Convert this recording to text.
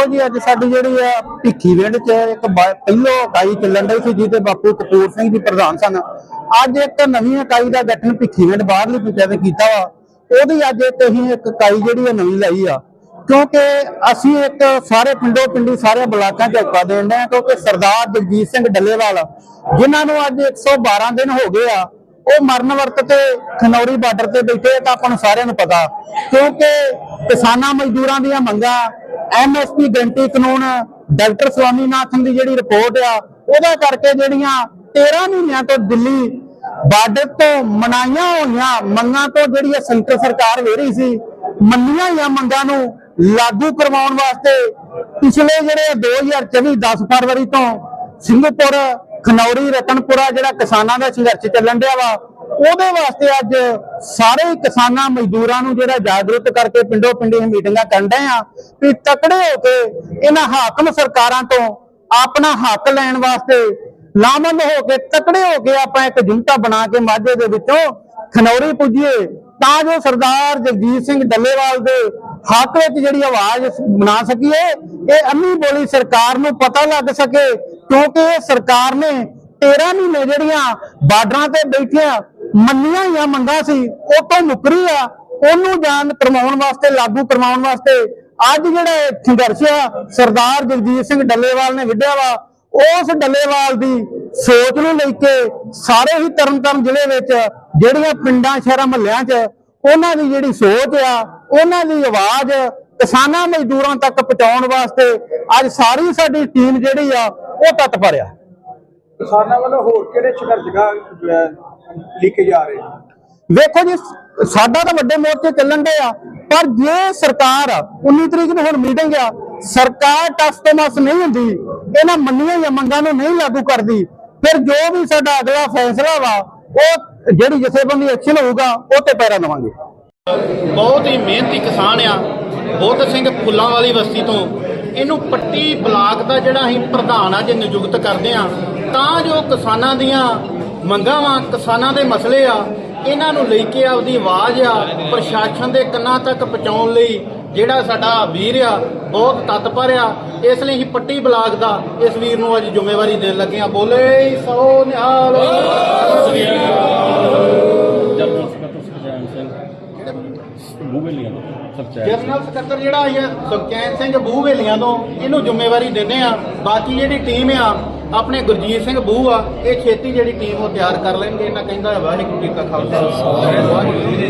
ਵੇਖੋ ਜੀ, ਅੱਜ ਸਾਡੀ ਜਿਹੜੀ ਆ ਭਿੱਖੀ ਵਿੰਡ ਚ ਇੱਕ ਬਾ- ਇਕਾਈ ਚੱਲਣ ਡਈ ਸੀ ਜਿਹਦੇ ਬਾਪੂ ਕਪੂਰ ਸਿੰਘ ਜੀ ਪ੍ਰਧਾਨ ਸਨ। ਅੱਜ ਇੱਕ ਨਵੀਂ ਇਕਾਈ ਦਾ ਗਠਨ ਭਿੱਖੀ ਵਿੰਡ ਬਾਹਰਲੀ ਪੰਚਾਇਤ ਕੀਤਾ ਵਾ। ਉਹਦੀ ਅੱਜ ਇੱਕ ਅਸੀਂ ਇੱਕ ਇਕਾਈ ਜਿਹੜੀ ਆ ਨਵੀਂ ਲਾਈ ਆ। ਕਿਉਂਕਿ ਅਸੀਂ ਇੱਕ ਸਾਰੇ ਪਿੰਡੋ ਪਿੰਡੀ ਸਾਰੇ ਬਲਾਕਾਂ ਚ ਹੱਕਾ ਦੇਣ ਦੇ ਕਿਉਂਕਿ ਸਰਦਾਰ ਜਗਜੀਤ ਸਿੰਘ ਡੱਲੇਵਾਲ, ਜਿਨ੍ਹਾਂ ਨੂੰ ਅੱਜ 112 ਦਿਨ ਹੋ ਗਏ ਆ, ਉਹ ਮਰਨ ਵਰਤ ਤੇ ਖਨੌਰੀ ਬਾਰਡਰ ਤੇ ਬੈਠੇ ਤਾਂ ਆਪਾਂ ਨੂੰ ਸਾਰਿਆਂ ਨੂੰ ਪਤਾ। ਕਿਉਂਕਿ ਕਿਸਾਨਾਂ ਮਜ਼ਦੂਰਾਂ ਦੀਆਂ ਮੰਗਾਂ ਐਮਐਸਪੀ ਗਰੰਟੀ ਕਾਨੂੰਨ ਡਾਕਟਰ ਸਵਾਮੀਨਾਥਨ ਦੀ ਜਿਹੜੀ ਰਿਪੋਰਟ ਆ, ਉਹਦਾ ਕਰਕੇ ਜਿਹੜੀਆਂ 13 ਮਹੀਨਿਆਂ ਤੋਂ ਦਿੱਲੀ ਬਾਰਡਰ ਤੋਂ ਮਨਾਈਆਂ ਹੋਈਆਂ ਮੰਗਾਂ ਤੋਂ ਜਿਹੜੀ ਇਹ ਸੈਂਟਰ ਸਰਕਾਰ ਵੇ ਰਹੀ ਸੀ, ਮੰਨੀਆਂ ਹੋਈਆਂ ਮੰਗਾਂ ਨੂੰ ਲਾਗੂ ਕਰਵਾਉਣ ਵਾਸਤੇ ਪਿਛਲੇ ਜਿਹੜੇ 2024 10 ਫਰਵਰੀ ਤੋਂ ਸਿੰਘਪੁਰ ਖਨੌਰੀ, ਰਤਨਪੁਰਾ ਜਿਹੜਾ ਕਿਸਾਨਾਂ ਦਾ ਸੰਘਰਸ਼ ਚੱਲਣ ਡਿਆ ਵਾ ਉਹਦੇ ਵਾਸਤੇ ਅੱਜ ਸਾਰੇ ਕਿਸਾਨਾਂ, ਮਜ਼ਦੂਰਾਂ ਨੂੰ ਜਿਹੜਾ ਜਾਗਰੂਕ ਕਰਕੇ ਪਿੰਡੋ ਪਿੰਡੀ ਮੀਟਿੰਗਾਂ ਕਰਨ ਡਏ ਆ ਵੀ ਤਕੜੇ ਹੋ ਕੇ ਇਹਨਾਂ ਹਾਕਮ ਸਰਕਾਰਾਂ ਤੋਂ ਆਪਣਾ ਹੱਕ ਲੈਣ ਵਾਸਤੇ ਲਾਮਬੰਦ ਹੋ ਕੇ ਤਕੜੇ ਹੋ ਕੇ ਆਪਾਂ ਇੱਕ ਜੁੰਟਾ ਬਣਾ ਕੇ ਮਾਝੇ ਦੇ ਵਿੱਚੋਂ ਖਨੌਰੀ ਪੁੱਜੀਏ, ਤਾਂ ਜੋ ਸਰਦਾਰ ਜਗਜੀਤ ਸਿੰਘ ਡੱਲੇਵਾਲ ਦੇ ਹੱਕ ਵਿੱਚ ਜਿਹੜੀ ਆਵਾਜ਼ ਬਣਾ ਸਕੀਏ, ਇਹ ਅੰਨੀ ਬੋਲੀ ਸਰਕਾਰ ਨੂੰ ਪਤਾ ਲੱਗ ਸਕੇ, ਕਿਉਂਕਿ ਇਹ ਸਰਕਾਰ ਨੇ 13 ਮਹੀਨੇ ਜਿਹੜੀਆਂ ਬਾਰਡਰਾਂ ਤੇ ਬੈਠੀਆਂ ਮੰਨੀਆਂ ਹੋਈਆਂ ਮੰਗਾਂ ਸੀ, ਉਹ ਤੋਂ ਮੁਕਰੀ ਆ। ਉਹਨੂੰ ਜਾਨ ਕਰਵਾਉਣ ਵਾਸਤੇ, ਲਾਗੂ ਕਰਵਾਉਣ ਵਾਸਤੇ ਅੱਜ ਜਿਹੜਾ ਸੰਘਰਸ਼ ਆ, ਸਰਦਾਰ ਜਗਜੀਤ ਸਿੰਘ ਡੱਲੇਵਾਲ ਨੇ ਵਿੱਢਿਆ ਵਾ, ਉਸ ਡੱਲੇਵਾਲ ਦੀ ਸੋਚ ਨੂੰ ਲੈ ਕੇ ਸਾਰੇ ਹੀ ਤਰਨਤਾਰਨ ਜ਼ਿਲ੍ਹੇ ਵਿੱਚ ਜਿਹੜੀਆਂ ਪਿੰਡਾਂ, ਸ਼ਹਿਰਾਂ, ਮਹੱਲਿਆਂ 'ਚ ਉਹਨਾਂ ਦੀ ਜਿਹੜੀ ਸੋਚ ਆ, ਉਹਨਾਂ ਦੀ ਆਵਾਜ਼ ਕਿਸਾਨਾਂ ਮਜ਼ਦੂਰਾਂ ਤੱਕ ਪਹੁੰਚਾਉਣ ਵਾਸਤੇ ਅੱਜ ਸਾਰੀ ਸਾਡੀ ਟੀਮ ਜਿਹੜੀ ਆ, ਉਹ ਤਤਪਰ ਆ ਕਿਸਾਨਾਂ ਵੱਲੋਂ ਹੋਰ ਕਿਹੜੇ ਸੰਘਰਸ਼ਗਾ ਲਿਖੇ ਜਾ ਰਹੇ ਵੇਖੋ ਜੀ ਸਾਡਾ ਤਾਂ ਵੱਡੇ ਮੋਰਚੇ ਚੱਲਣ ਦੇ ਆ ਪਰ ਜੇ ਸਰਕਾਰ 19 ਤਰੀਕ ਨੂੰ ਹੁਣ ਮੀਟਿੰਗ ਆ ਸਰਕਾਰ ਟਸ ਤੋਂ ਮਸ ਨਹੀਂ ਹੁੰਦੀ ਇਹਨਾਂ ਮੰਨੀਆਂ ਹੋਈਆਂ ਮੰਗਾਂ ਨੂੰ ਨਹੀਂ ਲਾਗੂ ਕਰਦੀ ਫਿਰ ਜੋ ਵੀ ਸਾਡਾ ਅਗਲਾ ਫੈਸਲਾ ਵਾ ਉਹ ਜਿਹੜੀ ਜਥੇਬੰਦੀ ਐਕਸ਼ਨ ਹੋਊਗਾ ਉਹ ਤੇ ਪੈਰਾ ਦੇਵਾਂਗੇ। ਬਹੁਤ ਹੀ ਮਿਹਨਤੀ ਕਿਸਾਨ ਆ ਬੋਧ ਸਿੰਘ ਫੁੱਲਾਂ ਵਾਲੀ ਬਸਤੀ ਤੋਂ। ਇਹਨੂੰ ਪੱਟੀ ਬਲਾਕ ਦਾ ਜਿਹੜਾ ਅਸੀਂ ਪ੍ਰਧਾਨ ਅੱਜ ਨਿਯੁਕਤ ਕਰਦੇ ਆ ਤਾਂ ਜੋ ਕਿਸਾਨਾਂ ਦੀਆਂ ਮੰਗਾਂ ਵਾਂ ਕਿਸਾਨਾਂ ਦੇ ਮਸਲੇ ਆ ਇਹਨਾਂ ਨੂੰ ਲੈ ਕੇ ਆਪਦੀ ਆਵਾਜ਼ ਆ ਪ੍ਰਸ਼ਾਸਨ ਦੇ ਕੰਨਾਂ ਤੱਕ ਪਹੁੰਚਾਉਣ ਲਈ ਜਿਹੜਾ ਸਾਡਾ ਵੀਰ ਆ ਬਹੁਤ ਤਤਪਰ ਆ ਇਸ ਲਈ ਅਸੀਂ ਪੱਟੀ ਬਲਾਕ ਦਾ ਇਸ ਵੀਰ ਨੂੰ ਅੱਜ ਜ਼ਿੰਮੇਵਾਰੀ ਦੇਣ ਲੱਗੇ ਆ। ਬੋਲੇ ਸੋ ਨਿਹਾਲ। ਜਨਰਲ ਸਕੱਤਰ ਜਿਹੜਾ ਹੈ ਸੁਖਚੈਨ ਸਿੰਘ ਬੂਹਵੇਲੀਆਂ ਤੋਂ ਇਹਨੂੰ ਜ਼ਿੰਮੇਵਾਰੀ ਦਿੰਦੇ ਆ। ਬਾਕੀ ਜਿਹੜੀ ਟੀਮ ਆ ਆਪਣੇ ਗੁਰਜੀਤ ਸਿੰਘ ਬੂਹ ਆ ਇਹ ਛੇਤੀ ਜਿਹੜੀ ਟੀਮ ਉਹ ਤਿਆਰ ਕਰ ਲੈਣਗੇ ਇਹਨਾਂ ਕਹਿੰਦਾ ਵਾਹਿਗੁਰੂ ਜੀ ਕਾ ਖਾਲਸਾ। ਵਾਹਿਗੁਰੂ ਜੀ